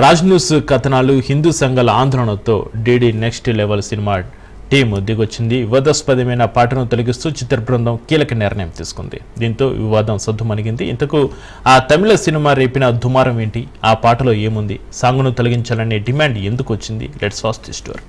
Raj news కథనాలు హిందూ సంఘాల ఆందోళనతో DD next level cinema team దిగొచ్చింది. వివాదాస్పదమైన పాటను తొలగిస్తూ చిత్ర బృందం కీలక నిర్ణయం తీసుకుంది. దీంతో వివాదం సద్దుమణిగింది. ఇంతకు ఆ తమిళ సినిమా రేపిన దుమారం ఏంటి? ఆ పాటలో ఏముంది? సాంగ్ను తొలగించాలనే డిమాండ్ ఎందుకు వచ్చింది? Let's was the story.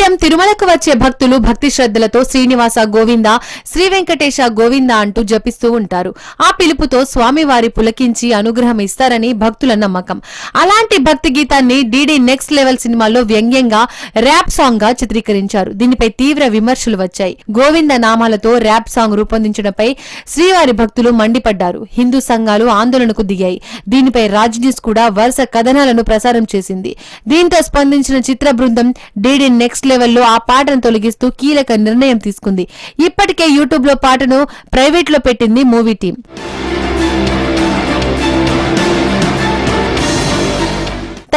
నిత్యం తిరుమలకు వచ్చే భక్తులు భక్తి శ్రద్ధలతో శ్రీనివాస గోవింద శ్రీ వెంకటేశ గోవింద అంటూ జపిస్తూ ఉంటారు. ఆ పిలుపుతో స్వామివారి పులకించి అనుగ్రహం ఇస్తారని భక్తుల నమ్మకం. అలాంటి భక్తి గీతాన్ని డీడీ నెక్స్ట్ లెవెల్ సినిమాలో వ్యంగ్యంగా ర్యాప్ సాంగ్గా చిత్రీకరించారు. దీనిపై తీవ్ర విమర్శలు వచ్చాయి. గోవింద నామాలతో ర్యాప్ సాంగ్ రూపొందించడంపై శ్రీవారి భక్తులు మండిపడ్డారు. హిందూ సంఘాలు ఆందోళనకు దిగాయి. దీనిపై రాజ్ న్యూస్ కూడా వరుస కథనాలను ప్రసారం చేసింది. దీంతో స్పందించిన చిత్ర బృందం డీడీ నెక్స్ట్ లెవెల్లో ఆ పాటను తొలగిస్తూ కీలక నిర్ణయం తీసుకుంది. ఇప్పటికే యూట్యూబ్లో పాటను ప్రైవేట్లో పెట్టింది మూవీ టీం.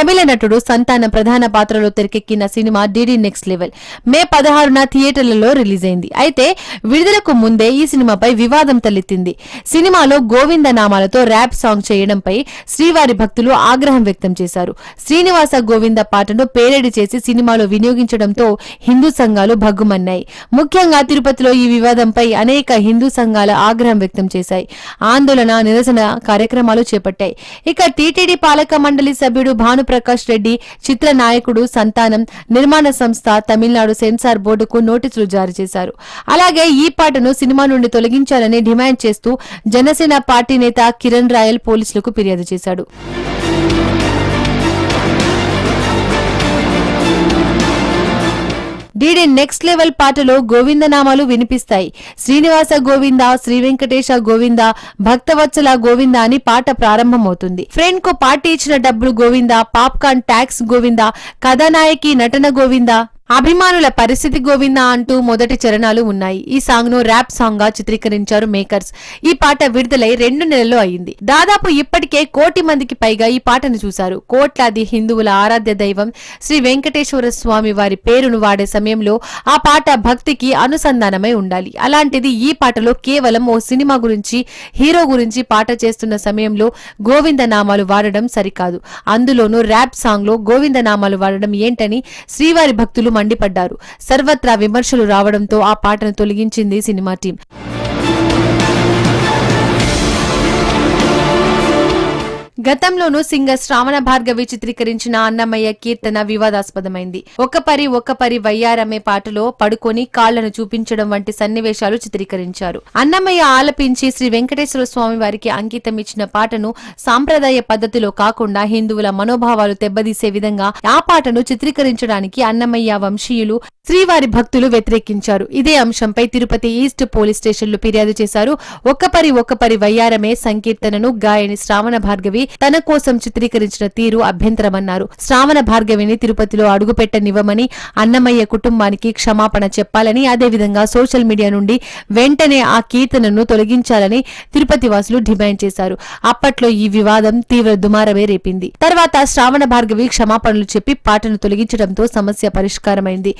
తమిళ నటుడు సంతానం ప్రధాన పాత్రలో తెరకెక్కిన cinema DD next level. May పదహారున థియేటర్లలో రిలీజ్ అయింది అయితే విడుదలకు ముందే ఈ సినిమాపై వివాదం తలెత్తింది. సినిమాలో గోవింద నామాలతో ర్యాప్ సాంగ్ చేయడంపై శ్రీవారి భక్తులు ఆగ్రహం వ్యక్తం చేశారు. శ్రీనివాస గోవింద పాటను పేరేడి చేసి సినిమాలో వినియోగించడంతో హిందూ సంఘాలు భగ్గుమన్నాయి. ముఖ్యంగా తిరుపతిలో ఈ వివాదంపై అనేక హిందూ సంఘాల ఆగ్రహం వ్యక్తం చేశాయి. ఆందోళన నిరసన కార్యక్రమాలు చేపట్టాయి. ఇక టీటీడీ పాలక మండలి సభ్యుడు ప్రకాష్ రెడ్డి చిత్ర నాయకుడు సంతానం నిర్మాణ సంస్థ తమిళనాడు సెన్సార్ బోర్డుకు నోటీసులు జారీ చేశారు. అలాగే ఈ పాటను సినిమా నుండి తొలగించాలని డిమాండ్ చేస్తూ జనసేన పార్టీ నేత కిరణ్ రాయల్ పోలీసులకు ఫిర్యాదు చేశాడు. డీడీ నెక్స్ట్ లెవెల్ పాటలో గోవిందనామాలు వినిపిస్తాయి. శ్రీనివాస గోవింద శ్రీ వెంకటేశ గోవింద భక్తవత్సల గోవింద అని పాట ప్రారంభమవుతుంది. ఫ్రెండ్కు పార్టీ ఇచ్చిన డబ్బులు గోవింద పాప్కార్న్ ట్యాక్స్ గోవింద కథానాయకి నటన గోవింద అభిమానుల పరిస్థితి గోవింద అంటూ మొదటి చరణాలు ఉన్నాయి. ఈ సాంగ్ను ర్యాప్ సాంగ్గా చిత్రీకరించారు మేకర్స్. ఈ పాట విడుదలై రెండు నెలలు అయింది. దాదాపు ఇప్పటికే కోటి మందికి పైగా ఈ పాటను చూశారు. కోట్లాది హిందువుల ఆరాధ్య దైవం శ్రీ వెంకటేశ్వర స్వామి వారి పేరును వాడే సమయంలో ఆ పాట భక్తికి అనుసంధానమై ఉండాలి. అలాంటిది ఈ పాటలో కేవలం ఓ సినిమా గురించి హీరో గురించి పాట చేస్తున్న సమయంలో గోవింద నామాలు వాడడం సరికాదు. అందులోనూ ర్యాప్ సాంగ్లో గోవింద నామాలు వాడడం ఏంటని శ్రీవారి భక్తులు మండిపడ్డారు. సర్వత్రా విమర్శలు రావడంతో ఆ పాటను తొలగించింది సినిమా టీం. గతంలోనూ సింగర్ శ్రావణ భార్గవి చిత్రీకరించిన అన్నమయ్య కీర్తన వివాదాస్పదమైంది. ఒక పరి ఒక పరి వయ్యారమే పాటలో పడుకొని కాళ్ళను చూపించడం వంటి సన్నివేశాలు చిత్రీకరించారు. అన్నమయ్య ఆలపించి శ్రీ వెంకటేశ్వర స్వామి వారికి అంకితం ఇచ్చిన పాటను సాంప్రదాయ పద్ధతిలో కాకుండా హిందువుల మనోభావాలు దెబ్బతీసే విధంగా ఆ పాటను చిత్రీకరించడానికి అన్నమయ్య వంశీయులు శ్రీవారి భక్తులు వ్యతిరేకించారు. ఇదే అంశంపై తిరుపతి ఈస్ట్ పోలీస్ స్టేషన్లు ఫిర్యాదు చేశారు. ఒక్కపరి ఒక్కపరి వయ్యారమే సంకీర్తనను గాయని శ్రావణ భార్గవి తన కోసం చిత్రీకరించిన తీరు అభ్యంతరమన్నారు. శ్రావణ భార్గవిని తిరుపతిలో అడుగుపెట్టనివ్వమని అన్నమయ్య కుటుంబానికి క్షమాపణ చెప్పాలని అదేవిధంగా సోషల్ మీడియా నుండి వెంటనే ఆ కీర్తనను తొలగించాలని తిరుపతి వాసులు డిమాండ్ చేశారు. అప్పట్లో ఈ వివాదం తీవ్ర దుమారమే రేపింది. తర్వాత శ్రావణ భార్గవి క్షమాపణలు చెప్పి పాటను తొలగించడంతో సమస్య పరిష్కారమైంది.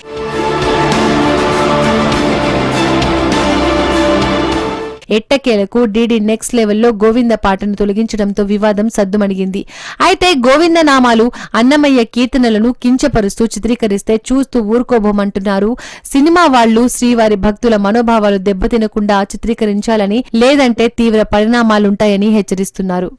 ఎట్టకేలకు డీడీ నెక్స్ట్ లెవెల్లో గోవింద పాటను తొలగించడంతో వివాదం సద్దుమణిగింది. అయితే గోవింద నామాలు అన్నమయ్య కీర్తనలను కించపరుస్తూ చిత్రీకరిస్తే చూస్తూ ఊరుకోబోమంటున్నారు. సినిమా వాళ్ళు శ్రీవారి భక్తుల మనోభావాలు దెబ్బతినకుండా చిత్రీకరించాలని లేదంటే తీవ్ర పరిణామాలుంటాయని హెచ్చరిస్తున్నారు.